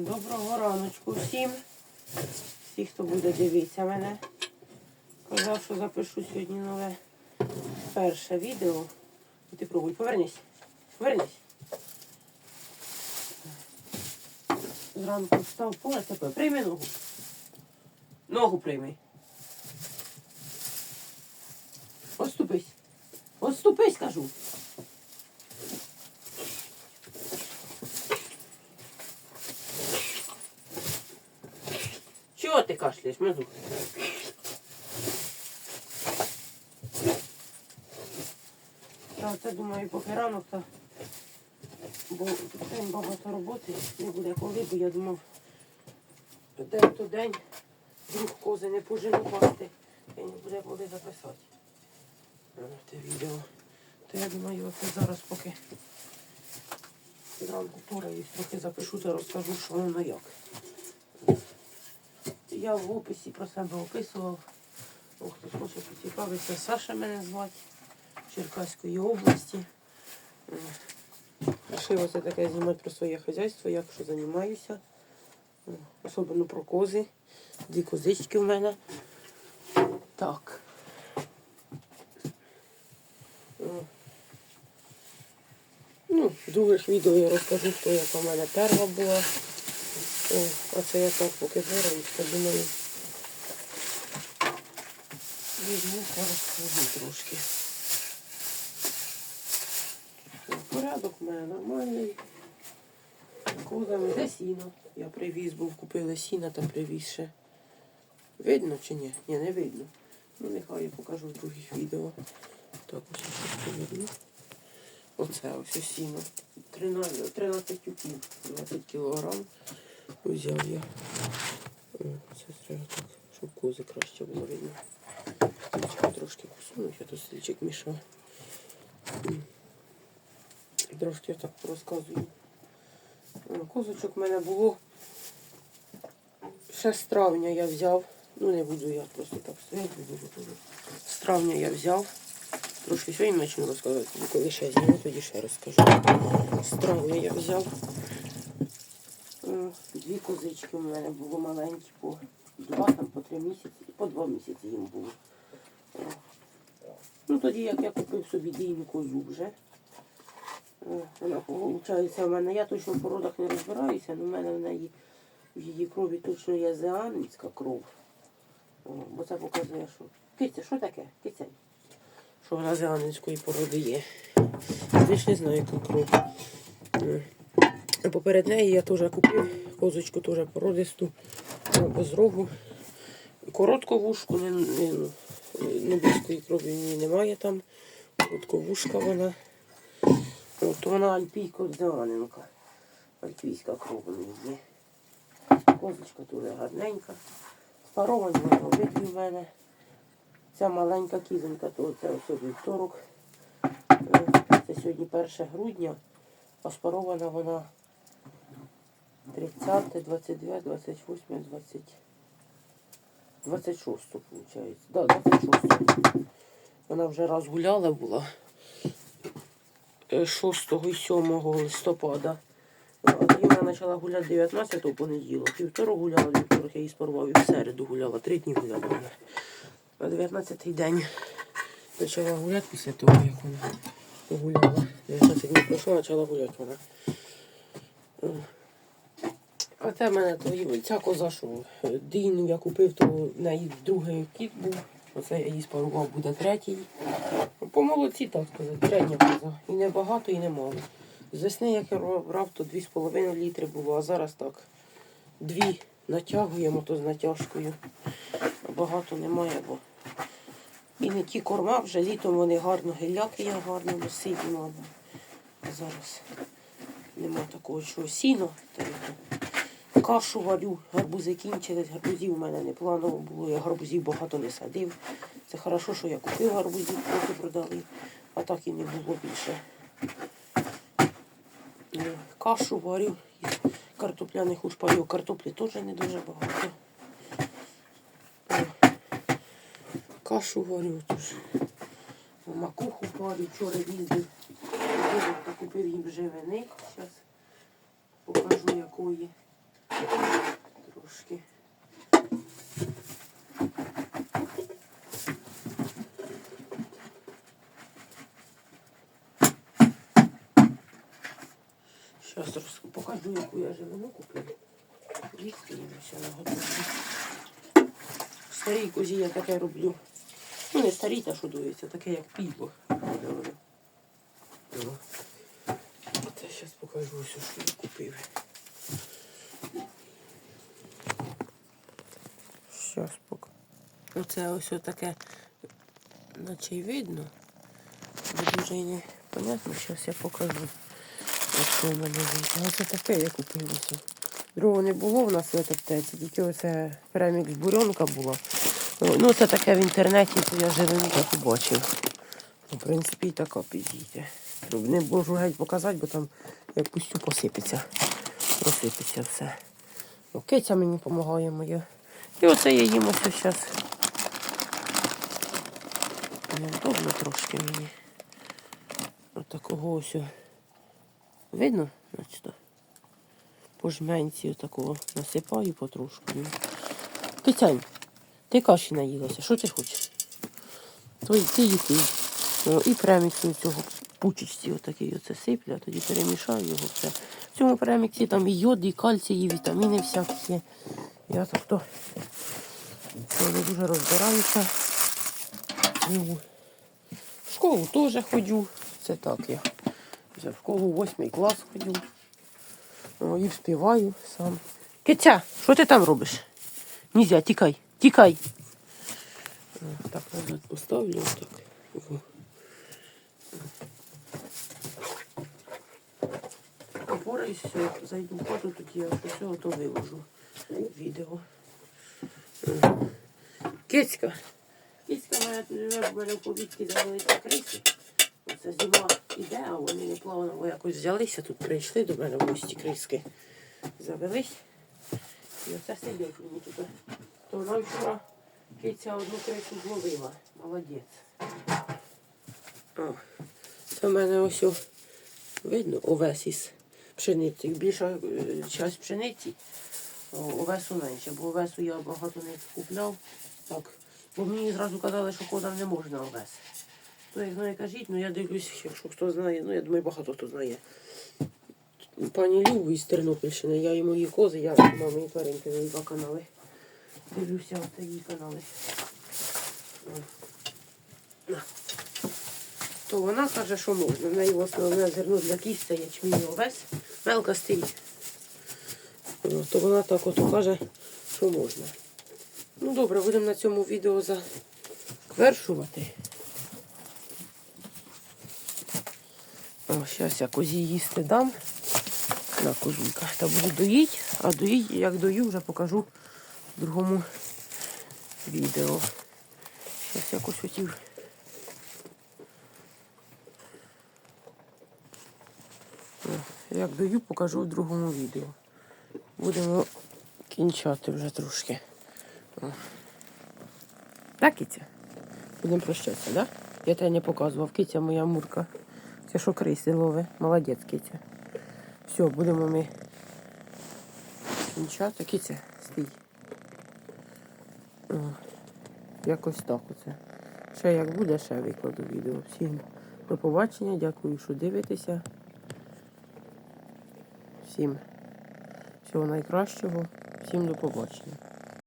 Доброго раночку всім. Всі, хто буде дивитися мене. Казав, що запишу сьогодні нове перше відео. І ти пробуй, повернись. Повернись. Зранку встав поле тебе. Прийми ногу. Ногу прийми. Оступись. Оступись, кажу. Чого ти кашляєш, мезу? Це думаю, поки ранок, то бо день багато роботи, не буде коли, бо я думав, день то день, друг кози не пожену пасти, і не буде коли записати е, те відео. То я думаю, оце зараз поки зранку пораюсь, трохи запишу та розкажу, що воно як. Я в описі про себе описував. О, хтось хоче поцікавитися. Саша мене звати Черкаської області. Е, Рішила це таке знімати про своє хазяйство, як що займаюся. Е, Особливо про кози. Дві козички в мене. Так. Е, Ну, в других відео я розкажу, хто яка в мене перша була. О, а це я так поки то думаю. Візьму, розкажу трошки. Порядок в мене нормальний. Козами де сіно. Я привіз, був купили сіна та привіз ще. Видно чи ні? Ні, не видно. Ну нехай я покажу в других відео. Так, ось видно. Оце ось сіно. 13, 13 тюків, 20 кілограм. Взяв я. Це треба так, щоб кози краще було видно. Трошки посунуть, а то стільчик мішав. Трошки я так розказую. Козочок в мене було. Ще з травня я взяв. Ну не буду я просто так стояти, буду тут. З травня я взяв. Трошки сьогодні почну розказувати, тоді коли ще зніму, тоді ще розкажу. З травня я взяв. Е, Дві козички у мене було маленькі, по два там по три місяці, по два місяці їм було. Е, Ну тоді як я купив собі дійну козу вже. Е, Вона виходить в мене, я точно в породах не розбираюся, але в мене в неї в її крові точно є зеанська кров. О, Бо це показує, що. Киця, що таке? Киця. Що вона зеанської породи є. Я ж не знаю, яку кров. Поперед неї я теж купив козочку теж породисту е, без рогу. Коротковушку, не, не, ну, небіської крові в ній немає там. Коротковушка вона. От вона альпійко дзеаненка. Альпійська кров є. Козочка дуже гарненька. Спаровані вона обидві в мене. Ця маленька кізонька, то це ось вівторок. Е, Це сьогодні 1 грудня, а спарована вона 30, 22, 28, 20, 26, виходить. Да, 26. Вона вже раз гуляла була. Е, 6 і 7 листопада. А вона почала гуляти 19 го понеділок. Півторок гуляла, вівторок я її спарував і в середу гуляла. Три дні гуляла вона. На 19-й день почала гуляти після того, як вона погуляла. 19 днів пройшло, почала гуляти вона. А це в мене то ця коза, що е, дійну я купив, то в неї другий кіт був. Оце я її спарував, буде третій. По молодці, так сказати, середня коза. І не багато, і не мало. З весни, як я брав, то 2,5 літри було, а зараз так. Дві натягуємо то з натяжкою. Багато немає, бо і не ті корма, вже літом вони гарно геляки я гарно носити треба. А зараз нема такого, що сіно. Кашу варю, гарбузи кінчились, гарбузів у мене не планово було, я гарбузів багато не садив. Це хорошо, що я купив гарбузів, трохи продали, а так і не було більше. Е, Кашу варю картопляних ушпарів. Картоплі теж не дуже багато. Е, Кашу варю тож. Макуху варю, вчора їздив. Купив їм живини. Зараз покажу якої. Трошки. Зараз трошки покажу, яку я живину купила. Ліски я ще наготовлю. Старій козі я таке роблю. Ну, не старі, та що дується, таке як піво. О. От я зараз покажу все, що я купив. Зараз покажу. Оце ось таке, наче й видно. Дуже і не понятно, зараз я покажу. Якщо в мене вийде. Оце таке я купив ось. Другого не було в нас в аптеці, тільки оце премікс бурьонка була. Ну, це таке в інтернеті, то я живину так і бачив. Ну, В принципі, і така підійде. Не можу геть показати, бо там як пустю посипеться. Розсипеться все. Ну, Киця мені допомагає моя. І оце я їм ось зараз. Неудобно трошки мені. Отакого ось. Видно? Значить, по жменці отакого насипаю потрошку. Кицянь, ти каші наїлася, що ти хочеш? Твої ти їти. О, і преміксу цього пучечці отакий оце сиплю, тоді перемішаю його все. В цьому преміксі там і йод, і кальцій, і вітаміни всякі є. Я то хто не дуже розбираюся. Ну, в школу теж ходжу. Це так я. Вже в школу восьмий клас ходю. О, і вспіваю сам. Киця, що ти там робиш? Нізя, тікай, тікай. Так, назад поставлю отак. О. Опораюсь, зайду в хату, тоді я все то виложу. Відео. Кицька. Кицька моя тут живе, в мене в повітці завелися криси. Оце зима іде, а вони не плавно якось взялися, тут прийшли до мене в гості криски. Завелись. І оце сидять мені тут. То вона вчора киця одну крису зловила. Молодець. О, це в мене ось видно овес із пшениці. Більша е, часть пшениці, овесу менше, бо овесу я багато не купляв. Так. Бо мені зразу казали, що козам не можна овес. Ну, як знає, кажіть, ну я дивлюсь, якщо хто знає, ну я думаю, багато хто знає. Пані Любу із Тернопільщини, я і мої кози, я мамі тваринки на два канали. Дивлюся оце її канали. На. То вона каже, що можна. В неї основне зерно для кість це ячмінь і овес. Мелка стоїть. О, То вона так от каже, що можна. Ну добре, будемо на цьому відео завершувати. О, зараз я козі їсти дам на козулька. Та буду доїть, а доїть, як дою, вже покажу в другому відео. Зараз якось хотів. Як дою, покажу в другому відео. Будемо кінчати вже трошки. О. Так, киця? Будемо прощатися, так? Да? Я тебе не показував. Киця моя мурка. Це що криси лови. Молодець, киця. Все, будемо ми кінчати. Киця, стій. О, якось так оце. Ще як буде, ще викладу відео. Всім до побачення. Дякую, що дивитеся. Всім всього найкращого. Всім до побачення.